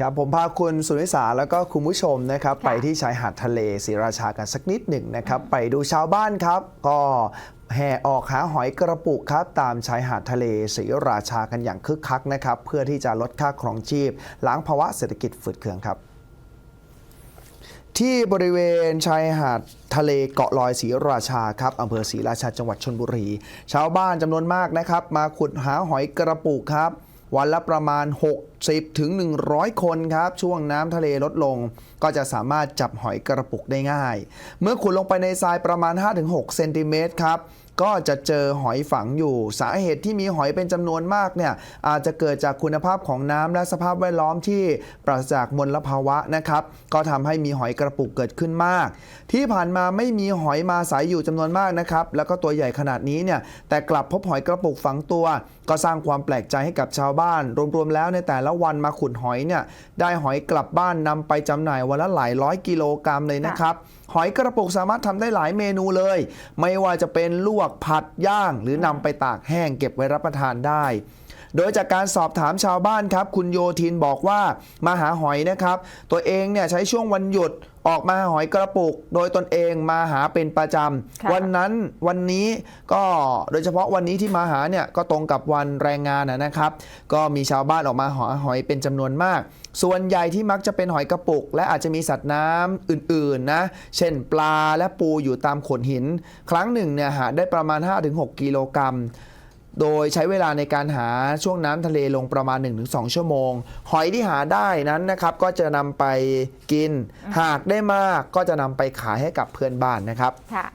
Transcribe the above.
ครับผมพาคุณสุนิสาแล้วก็คุณผู้ชมนะครับค่ะไปที่ชายหาดทะเลศรีราชากันสักนิดหนึ่งนะครับไปดูชาวบ้านครับ ก็แห่ออกหาหอยกระปุกครับตามชายหาดทะเลศรีราชากันอย่างคึกคักนะครับเพื่อที่จะลดค่าครองชีพ ล้างภาวะเศรษฐกิจฝืดเคืองครับที่บริเวณชายหาดทะเลเกาะลอยศรีราชาครับอำเภอศรีราชาจังหวัดชนบุรี ชาวบ้านจำนวนมากนะครับ มาขุดหาหอยกระปุกครับ วันละประมาณ 60ถึง100 คนครับ ช่วงน้ำทะเลลดลง ก็จะสามารถจับหอยกระปุกได้ง่าย เมื่อขุดลงไปในทรายประมาณ 5-6เซนติเมตรครับ ก็จะเจอหอยฝังอยู่ สาเหตุที่มีหอยเป็นจำนวนมากเนี่ยอาจจะเกิดจากคุณภาพของน้ำและสภาพแวดล้อมที่ปราศจากมลภาวะนะครับ ก็ทำให้มีหอยกระปุกเกิดขึ้นมาก ที่ผ่านมาไม่มีหอยมาอายอยู่จำนวนมากนะครับ แล้วก็ตัวใหญ่ขนาดนี้เนี่ยแต่กลับพบหอยกระปุกฝังตัว ก็สร้างความแปลกใจให้กับชาวบ้าน รวมๆแล้วในแต่ละวันมาขุดหอยเนี่ยได้หอยกลับบ้านนำไปจำหน่ายวันละหลายร้อยกิโลกรัมเลยนะครับหอยกระปุกสามารถทำได้หลายเมนูเลย ไม่ว่าจะเป็นลวกผัดย่าง หรือนำไปตากแห้งเก็บไว้รับประทานได้ โดยจากการสอบถามชาวบ้านครับ คุณโยทินบอกว่ามาหาหอยนะครับ ตัวเองเนี่ยใช้ช่วงวันหยุดออกมาหาหอยกระปุก โดยตนเองมาหาเป็นประจค่ะำวันนั้นวันนี้ก็โดยเฉพาะวันนี้ที่มาหาเนี่ยก็ตรงกับวันแรงงานนะนะครับ ก็มีชาวบ้านออกมาหาหอยเป็นจำนวนมาก ส่วนใหญ่ที่มักจะเป็นหอยกระปุก และอาจจะมีสัตว์น้ำอื่นๆนะเช่นปลาและปูอยู่ตามโขดหิน ครั้งหนึ่งเนี่ยหาได้ประมาณ 5-6 กิโลกรัม โดยใช้เวลาในการหาช่วงน้ำทะเลลงประมาณ 1-2 ชั่วโมง หอยที่หาได้นั้นนะครับ ก็จะนำไปกิน หากได้มากก็จะนำไปขายให้กับเพื่อนบ้านนะครับค่ะ